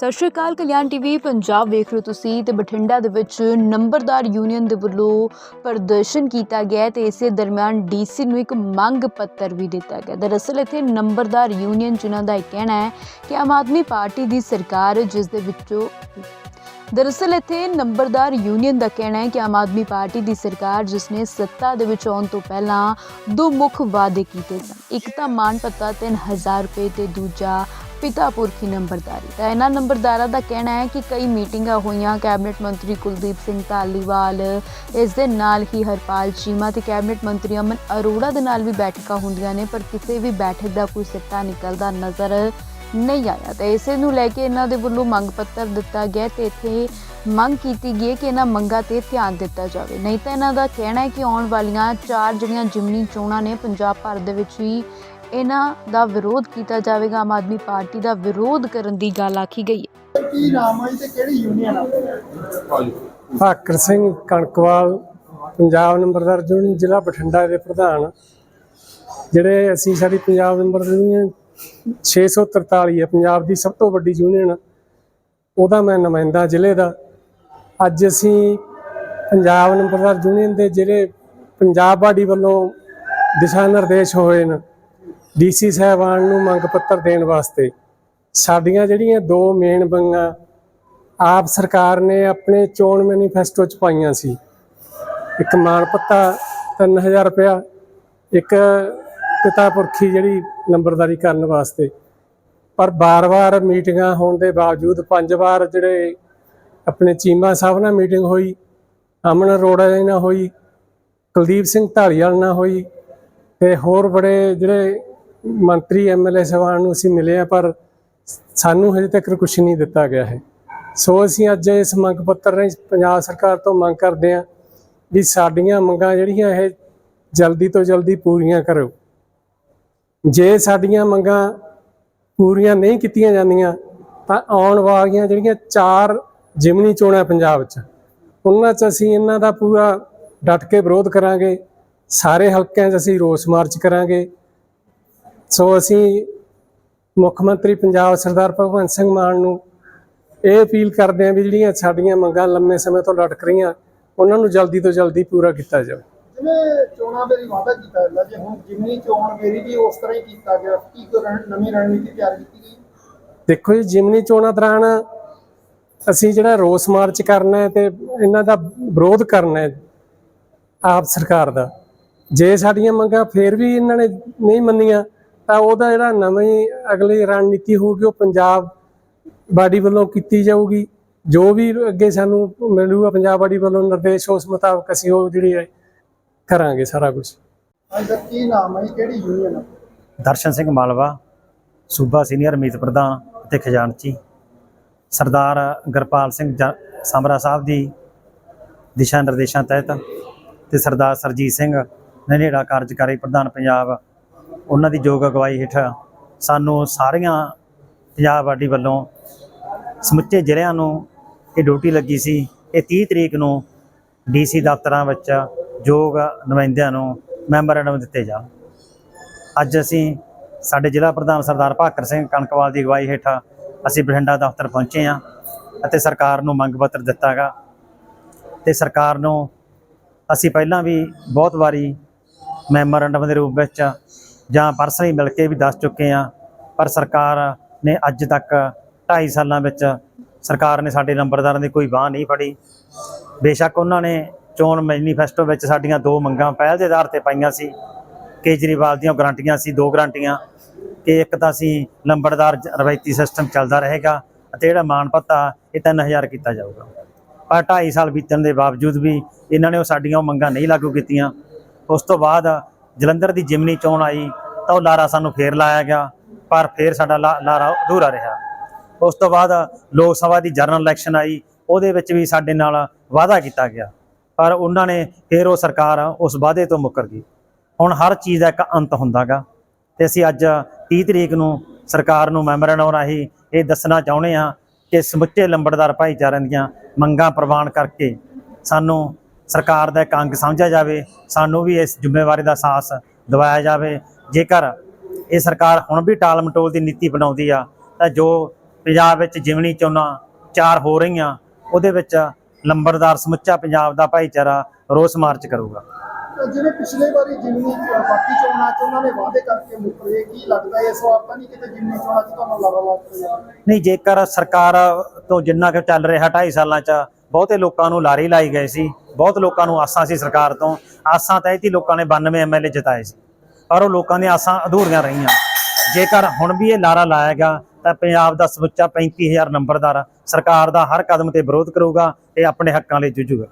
ਸਤਿ ਸ਼੍ਰੀ ਅਕਾਲ, ਕਲਿਆਣ ਟੀਵੀ, ਪੰਜਾਬ ਵੇਖ ਰਹੇ ਹੋ ਤੁਸੀਂ ਤੇ ਬਠਿੰਡਾ ਦੇ ਵਿੱਚ ਨੰਬਰਦਾਰ ਯੂਨੀਅਨ ਦੇ ਵੱਲੋਂ ਪ੍ਰਦਰਸ਼ਨ ਕੀਤਾ ਗਿਆ ਹੈ ਤੇ ਇਸੇ ਦਰਮਿਆਨ ਡੀਸੀ ਨੂੰ ਇੱਕ ਮੰਗ ਪੱਤਰ ਵੀ ਦਿੱਤਾ ਗਿਆ। ਦਰਅਸਲ ਇੱਥੇ ਨੰਬਰਦਾਰ ਯੂਨੀਅਨ ਜਿਨ੍ਹਾਂ ਦਾ ਇਹ ਕਹਿਣਾ ਹੈ ਕਿ ਆਮ ਆਦਮੀ ਪਾਰਟੀ ਦੀ ਸਰਕਾਰ ਜਿਸ ਦੇ ਵਿੱਚੋਂ ਦਰਅਸਲ ਇੱਥੇ ਨੰਬਰਦਾਰ ਯੂਨੀਅਨ ਦਾ ਕਹਿਣਾ ਹੈ ਕਿ ਆਮ ਆਦਮੀ ਪਾਰਟੀ ਦੀ ਸਰਕਾਰ ਜਿਸ ਨੇ ਸੱਤਾ ਦੇ ਵਿੱਚ ਆਉਣ ਤੋਂ ਪਹਿਲਾਂ ਦੋ ਮੁੱਖ ਵਾਅਦੇ ਕੀਤੇ ਸਨ। ਇੱਕ ਤਾਂ ਮਾਨ ਭੱਤਾ 3000 ਰੁਪਏ ਤੇ ਦੂਜਾ ਪਿਤਾ ਪੁਰਖੀ ਨੰਬਰਦਾਰੀ। ਤਾਂ ਇਹਨਾਂ ਨੰਬਰਦਾਰਾਂ ਦਾ ਕਹਿਣਾ ਹੈ ਕਿ ਕਈ ਮੀਟਿੰਗਾਂ ਹੋਈਆਂ, ਕੈਬਨਿਟ ਮੰਤਰੀ ਕੁਲਦੀਪ ਸਿੰਘ ਧਾਲੀਵਾਲ, ਇਸ ਦੇ ਨਾਲ ਹੀ ਹਰਪਾਲ ਚੀਮਾ ਤੇ ਕੈਬਨਿਟ ਮੰਤਰੀ ਅਮਨ ਅਰੋੜਾ ਦੇ ਨਾਲ ਵੀ ਬੈਠਕਾਂ ਹੁੰਦੀਆਂ ਨੇ, ਪਰ ਕਿਸੇ ਵੀ ਬੈਠਕ ਦਾ ਕੋਈ ਸਿੱਟਾ ਨਿਕਲਦਾ ਨਜ਼ਰ ਨਹੀਂ ਆਇਆ। ਤੇ ਇਸੇ ਨੂੰ ਲੈ ਕੇ ਇਹਨਾਂ ਦੇ ਵੱਲੋਂ ਮੰਗ ਪੱਤਰ ਦਿੱਤਾ ਗਿਆ ਤੇ ਇੱਥੇ ਮੰਗ ਕੀਤੀ ਗਈ ਹੈ ਕਿ ਇਹਨਾਂ ਮੰਗਾਂ ਤੇ ਧਿਆਨ ਦਿੱਤਾ ਜਾਵੇ। ਨਹੀਂ ਤਾਂ ਇਹਨਾਂ ਦਾ ਕਹਿਣਾ ਹੈ ਕਿ ਆਉਣ ਵਾਲੀਆਂ ਚਾਰ ਜਿਹੜੀਆਂ ਜਿਮਨੀ ਚੋਣਾਂ ਨੇ ਪੰਜਾਬ ਭਰ ਦੇ ਵਿੱਚ ਹੀ ਇਹਨਾਂ ਦਾ ਵਿਰੋਧ ਕੀਤਾ ਜਾਵੇਗਾ ਆਮ ਆਦਮੀ ਪਾਰਟੀ ਦਾ ਵਿਰੋਧ ਕਰਨ ਦੀ ਗੱਲ ਆਖੀ ਗਈ ਹੈ। ਕੀ ਨਾਮ ਹੈ ਤੇ ਕਿਹੜੀ ਯੂਨੀਅਨ ਆ? ਭਾਕਰ ਸਿੰਘ ਕਣਕਵਾਲ ਪੰਜਾਬ ਨੰਬਰਦਾਰ ਯੂਨੀਅਨ ਜ਼ਿਲ੍ਹਾ ਬਠਿੰਡਾ ਦੇ ਪ੍ਰਧਾਨ। ਜਿਹੜੇ ਅਸੀਂ ਸਾਡੀ ਪੰਜਾਬ ਨੰਬਰ ਯੂਨੀਅਨ 643 ਹੈ ਪੰਜਾਬ ਦੀ ਸਭ ਤੋਂ ਵੱਡੀ ਯੂਨੀਅਨ ਉਹਦਾ ਮੈਂ ਨੁਮਾਇੰਦਾ ਜ਼ਿਲ੍ਹੇ ਦਾ। ਅੱਜ ਅਸੀਂ ਪੰਜਾਬ ਨੰਬਰਦਾਰ ਯੂਨੀਅਨ ਦੇ ਜਿਹੜੇ ਪੰਜਾਬ ਬਾਡੀ ਵੱਲੋਂ ਦਿਸ਼ਾ ਨਿਰਦੇਸ਼ ਹੋਏ ਨੇ, ਡੀਸੀ ਸਾਹਿਬਾਨ ਨੂੰ ਮੰਗ ਪੱਤਰ ਦੇਣ ਵਾਸਤੇ। ਸਾਡੀਆਂ ਜਿਹੜੀਆਂ ਦੋ ਮੇਨ ਮੰਗਾਂ, ਆਪ ਸਰਕਾਰ ਨੇ ਆਪਣੇ ਚੋਣ ਮੈਨੀਫੈਸਟੋ ਚ ਪਾਈਆਂ ਸੀ। ਇੱਕ ਮਾਣ ਪੱਤਾ 3000 ਰੁਪਇਆ, ਇੱਕ ਪਿਤਾ ਪੁਰਖੀ ਜਿਹੜੀ ਨੰਬਰਦਾਰੀ ਕਰਨ ਵਾਸਤੇ। ਪਰ ਬਾਰ-ਬਾਰ ਮੀਟਿੰਗਾਂ ਹੋਣ ਦੇ ਬਾਵਜੂਦ ਪੰਜ ਵਾਰ ਜਿਹੜੇ ਆਪਣੇ ਚੀਮਾ ਸਾਹਿਬ ਨਾਲ ਮੀਟਿੰਗ ਹੋਈ, ਅਮਨ ਅਰੋੜਾ ਜੀ ਨਾਲ ਹੋਈ, ਕੁਲਦੀਪ ਸਿੰਘ ਢਾਲੀਵਾਲ ਨਾਲ ਹੋਈ ਤੇ ਹੋਰ ਬੜੇ ਜਿਹੜੇ ਮੰਤਰੀ ਐਮਐਲਏ ਸਾਹਿਬਾਨ ਨੂੰ ਅਸੀਂ ਮਿਲੇ ਆ, ਪਰ ਸਾਨੂੰ ਹਜੇ ਤੱਕ ਕੁਝ ਨਹੀਂ ਦਿੱਤਾ ਗਿਆ ਹੈ। ਸੋ ਅਸੀਂ ਅੱਜ ਇਸ ਮੰਗ ਪੱਤਰ ਰਾਹੀਂ ਪੰਜਾਬ ਸਰਕਾਰ ਤੋਂ ਮੰਗ ਕਰਦੇ ਹਾਂ ਵੀ ਸਾਡੀਆਂ ਮੰਗਾਂ ਜਿਹੜੀਆਂ ਇਹ ਜਲਦੀ ਤੋਂ ਜਲਦੀ ਪੂਰੀਆਂ ਕਰੋ। ਜੇ ਸਾਡੀਆਂ ਮੰਗਾਂ ਪੂਰੀਆਂ ਨਹੀਂ ਕੀਤੀਆਂ ਜਾਂਦੀਆਂ, ਤਾਂ ਆਉਣ ਵਾਲੀਆਂ ਜਿਹੜੀਆਂ ਚਾਰ ਜਿਮਨੀ ਚੋਣਾਂ ਪੰਜਾਬ 'ਚ। ਉਹਨਾਂ 'ਚ ਅਸੀਂ ਇਹਨਾਂ ਦਾ ਪੂਰਾ ਡਟ ਕੇ ਵਿਰੋਧ ਕਰਾਂਗੇ। ਸਾਰੇ ਹਲਕਿਆਂ 'ਚ ਅਸੀਂ ਰੋਸ ਮਾਰਚ ਕਰਾਂਗੇ। ਸੋ ਅਸੀਂ ਮੁੱਖ ਮੰਤਰੀ ਪੰਜਾਬ ਸਰਦਾਰ ਭਗਵੰਤ ਸਿੰਘ ਮਾਨ ਨੂੰ ਇਹ ਅਪੀਲ ਕਰਦੇ ਹਾਂ ਵੀ ਜਿਹੜੀਆਂ ਸਾਡੀਆਂ ਮੰਗਾਂ ਲੰਮੇ ਸਮੇਂ ਤੋਂ ਲਟਕ ਰਹੀਆਂ ਉਹਨਾਂ ਨੂੰ ਜਲਦੀ ਤੋਂ ਜਲਦੀ ਪੂਰਾ ਕੀਤਾ ਜਾਵੇ। ਜਿਵੇਂ ਚੋਣਾਂ ਵੇਰੀ ਵਾਅਦਾ ਕੀਤਾ ਜਾਂਦਾ ਜੇ ਹੁਣ ਜਿਮਨੀ ਚੋਣ ਵੇਰੀ ਵੀ ਉਸ ਤਰ੍ਹਾਂ ਹੀ ਕੀਤਾ ਗਿਆ। ਕੀ ਕੋਈ ਨਵੀਂ ਰਣਨੀਤੀ ਤਿਆਰ ਕੀਤੀ ਗਈ? ਦੇਖੋ ਜੀ ਜਿਮਨੀ ਚੋਣਾਂ ਦੌਰਾਨ ਅਸੀਂ ਜਿਹੜਾ ਰੋਸ ਮਾਰਚ ਕਰਨਾ ਹੈ ਤੇ ਇਹਨਾਂ ਦਾ ਵਿਰੋਧ ਕਰਨਾ ਹੈ ਆਪ ਸਰਕਾਰ ਦਾ। ਜੇ ਸਾਡੀਆਂ ਮੰਗਾਂ ਫੇਰ ਵੀ ਇਹਨਾਂ ਨੇ ਨਹੀਂ ਮੰਨੀਆਂ ਤਾਂ ਉਹਦਾ ਜਿਹੜਾ ਨਵੀਂ ਅਗਲੀ ਰਣਨੀਤੀ ਹੋਊਗੀ ਉਹ ਪੰਜਾਬ ਬਾਡੀ ਵੱਲੋਂ ਕੀਤੀ ਜਾਊਗੀ। ਜੋ ਵੀ ਅੱਗੇ ਸਾਨੂੰ ਮਿਲੂਗਾ ਪੰਜਾਬ ਬਾਡੀ ਵੱਲੋਂ ਨਿਰਦੇਸ਼ ਉਸ ਮੁਤਾਬਕ ਅਸੀਂ ਉਹ ਜਿਹੜੀ ਹੈ ਕਰਾਂਗੇ ਸਾਰਾ ਕੁਝ। ਅੱਜ ਦਾ ਕੀ ਨਾਮ ਹੈ ਕਿਹੜੀ ਯੂਨੀਅਨ ਆ? ਦਰਸ਼ਨ ਸਿੰਘ ਮਾਲਵਾ ਸੂਬਾ ਸੀਨੀਅਰ ਮੀਤ ਪ੍ਰਧਾਨ ਅਤੇ ਖਜ਼ਾਨਚੀ। ਸਰਦਾਰ ਗਰਪਾਲ ਸਿੰਘ ਜ- ਸਮਰਾ ਸਾਹਿਬ ਦੀ ਦਿਸ਼ਾ ਨਿਰਦੇਸ਼ਾਂ ਤਹਿਤ ਤੇ ਸਰਦਾਰ ਸਰਜੀਤ ਸਿੰਘ ਨਨੇੜਾ ਕਾਰਜਕਾਰੀ ਪ੍ਰਧਾਨ ਪੰਜਾਬ, ਉਹਨਾਂ ਦੀ ਯੋਗ ਅਗਵਾਈ ਹੇਠ ਸਾਨੂੰ ਸਾਰੀਆਂ ਪੰਜਾਬ ਆਡੀ ਵੱਲੋਂ ਸਮੁੱਚੇ ਜ਼ਿਲ੍ਹਿਆਂ ਨੂੰ ਇਹ ਡਿਊਟੀ ਲੱਗੀ ਸੀ। ਇਹ 30 ਤਰੀਕ ਨੂੰ ਡੀਸੀ ਦਫ਼ਤਰਾਂ ਵਿੱਚ ਯੋਗ ਨੁਮਾਇੰਦਿਆਂ ਨੂੰ ਮੈਮੋਰੈਂਡਮ ਦਿੱਤੇ ਜਾਣ। ਅੱਜ ਅਸੀਂ ਸਾਡੇ ਜ਼ਿਲ੍ਹਾ ਪ੍ਰਧਾਨ ਸਰਦਾਰ ਭਾਕਰ ਸਿੰਘ ਕਣਕਵਾਲ ਦੀ ਅਗਵਾਈ ਹੇਠ ਅਸੀਂ ਬਠਿੰਡਾ ਦਫ਼ਤਰ ਪਹੁੰਚੇ ਹਾਂ ਅਤੇ ਸਰਕਾਰ ਨੂੰ ਮੰਗ ਪੱਤਰ ਦਿੱਤਾਗਾ। ਤੇ ਸਰਕਾਰ ਨੂੰ ਅਸੀਂ ਪਹਿਲਾਂ ਵੀ ਬਹੁਤ ਵਾਰੀ ਮੈਮੋਰੈਂਡਮ ਦੇ ਰੂਪ ਵਿੱਚ ਜਾਂ ਪਰਸਨਲੀ ਮਿਲ ਕੇ ਵੀ ਦੱਸ ਚੁੱਕੇ ਹਾਂ, ਪਰ ਸਰਕਾਰ ਨੇ ਅੱਜ ਤੱਕ 2.5 ਸਾਲਾਂ ਵਿੱਚ ਸਰਕਾਰ ਨੇ ਸਾਡੇ ਨੰਬਰਦਾਰਾਂ ਦੀ ਕੋਈ ਬਾਹ ਨਹੀਂ ਫੜੀ। ਬੇਸ਼ੱਕ ਉਹਨਾਂ ਨੇ ਚੋਣ ਮੈਨੀਫੈਸਟੋ ਵਿੱਚ ਸਾਡੀਆਂ ਦੋ ਮੰਗਾਂ ਪਹਿਲ ਦੇ ਆਧਾਰ ਤੇ ਪਾਈਆਂ ਸੀ। ਕੇਜਰੀਵਾਲ ਦੀਆਂ ਗਰੰਟੀਆਂ ਸੀ, ਦੋ ਗਰੰਟੀਆਂ। ਕਿ ਇੱਕ ਤਾਂ ਅਸੀਂ ਲੰਬੜਦਾਰ ਰਵਾਇਤੀ ਸਿਸਟਮ ਚੱਲਦਾ ਰਹੇਗਾ ਅਤੇ ਜਿਹੜਾ ਮਾਣ ਭੱਤਾ, ਇਹ 3000 ਕੀਤਾ ਜਾਊਗਾ। ਪਰ 2.5 ਸਾਲ ਬੀਤਣ ਦੇ ਬਾਵਜੂਦ ਵੀ ਇਹਨਾਂ ਨੇ ਉਹ ਸਾਡੀਆਂ ਉਹ ਮੰਗਾਂ ਨਹੀਂ ਲਾਗੂ ਕੀਤੀਆਂ। ਉਸ ਤੋਂ ਬਾਅਦ ਜਲੰਧਰ ਦੀ ਜਿਮਨੀ ਚੋਣ ਆਈ ਤਾਂ ਉਹ ਲਾਰਾ ਸਾਨੂੰ ਫੇਰ ਲਾਇਆ ਗਿਆ, ਪਰ ਫੇਰ ਸਾਡਾ ਲਾ- ਲਾਰਾ ਅਧੂਰਾ ਰਿਹਾ। ਉਸ ਤੋਂ ਬਾਅਦ ਲੋਕ ਸਭਾ ਦੀ ਜਨਰਲ ਇਲੈਕਸ਼ਨ ਆਈ, ਉਹਦੇ ਵਿੱਚ ਵੀ ਸਾਡੇ ਨਾਲ ਵਾਅਦਾ ਕੀਤਾ ਗਿਆ। ਪਰ ਉਹਨਾਂ ਨੇ ਫੇਰ ਉਹ ਸਰਕਾਰ ਉਸ ਵਾਅਦੇ ਤੋਂ ਮੁੱਕਰ ਗਈ। ਹੁਣ ਹਰ ਚੀਜ਼ ਦਾ ਇੱਕ ਅੰਤ ਹੁੰਦਾਗਾ। ਤੇ ਅਸੀਂ ਅੱਜ 30 ਤਰੀਕ ਨੂੰ ਸਰਕਾਰ ਨੂੰ ਮੈਮੋਰੈਂਡਮ ਰਾਹੀਂ ਇਹ ਦੱਸਣਾ ਚਾਹੁੰਦੇ ਹਾਂ ਕਿ ਸਮੁੱਚੇ ਲੰਬੜਦਾਰ ਭਾਈਚਾਰਿਆਂ ਦੀਆਂ ਮੰਗਾਂ ਪ੍ਰਵਾਨ ਕਰਕੇ ਸਾਨੂੰ ਸਰਕਾਰ ਦਾ ਇੱਕ ਅੰਗ ਸਮਝਿਆ ਜਾਵੇ, ਸਾਨੂੰ ਵੀ ਇਸ ਜ਼ਿੰਮੇਵਾਰੀ ਦਾ ਅਹਿਸਾਸ ਦਿਵਾਇਆ ਜਾਵੇ। ਜੇਕਰ ਇਹ ਸਰਕਾਰ ਹੁਣ ਵੀ ਟਾਲ ਮਟੋਲ ਦੀ ਨੀਤੀ ਬਣਾਉਂਦੀ ਆ, ਤਾਂ ਜੋ ਪੰਜਾਬ ਵਿੱਚ ਜਿਮਣੀ ਚੋਣਾਂ ਚਾਰ ਹੋ ਰਹੀਆਂ, ਉਹਦੇ ਵਿੱਚ ਲੰਬੜਦਾਰ ਸਮੁੱਚਾ ਪੰਜਾਬ ਦਾ ਭਾਈਚਾਰਾ ਰੋਸ ਮਾਰਚ ਕਰੂਗਾ। ਜਿਵੇਂ ਪਿਛਲੇ ਵਾਰੀ ਜਿਮਨੀ ਬਾਕੀ ਚੋਣਾਂ ਚ ਉਹਨਾਂ ਨੇ ਵਾਅਦੇ ਕਰਕੇ ਮੁੱਕਰੇ ਕੀ ਲੱਗਦਾ ਇਸ ਵਾਰ ਤਾਂ ਨਹੀਂ ਕਿਤੇ ਜਿਮਨੀ ਚੋਣਾਂ ਚ ਤੁਹਾਨੂੰ ਲਾਰਾ ਲੱਗ ਨਹੀਂ, ਜੇਕਰ ਸਰਕਾਰ ਤੋਂ ਜਿੰਨਾ ਕੁ ਚੱਲ ਰਿਹਾ 2.5 ਸਾਲਾਂ 'ਚ, ਬਹੁਤੇ ਲੋਕਾਂ ਨੂੰ ਲਾਰੀ ਲਾਈ ਗਏ ਸੀ, ਬਹੁਤ ਲੋਕਾਂ ਨੂੰ ਆਸਾਂ ਸੀ ਸਰਕਾਰ ਤੋਂ, ਆਸਾਂ ਤਹਿਤ ਹੀ ਲੋਕਾਂ ਨੇ 92 ਐਮਐਲਏ ਜਿਤਾਏ ਸੀ, ਪਰ ਉਹ ਲੋਕਾਂ ਦੀਆਂ ਆਸਾਂ ਅਧੂਰੀਆਂ ਰਹੀਆਂ। ਜੇਕਰ ਹੁਣ ਵੀ ਇਹ ਲਾਰਾ ਲਾਇਆ ਗਿਆ, ਤਾਂ ਪੰਜਾਬ ਦਾ ਸਮੁੱਚਾ 35000 ਨੰਬਰਦਾਰ ਸਰਕਾਰ ਦਾ ਹਰ ਕਦਮ ਤੇ ਵਿਰੋਧ ਕਰੂਗਾ ਤੇ ਆਪਣੇ ਹੱਕਾਂ ਲਈ ਜੂਝੂਗਾ।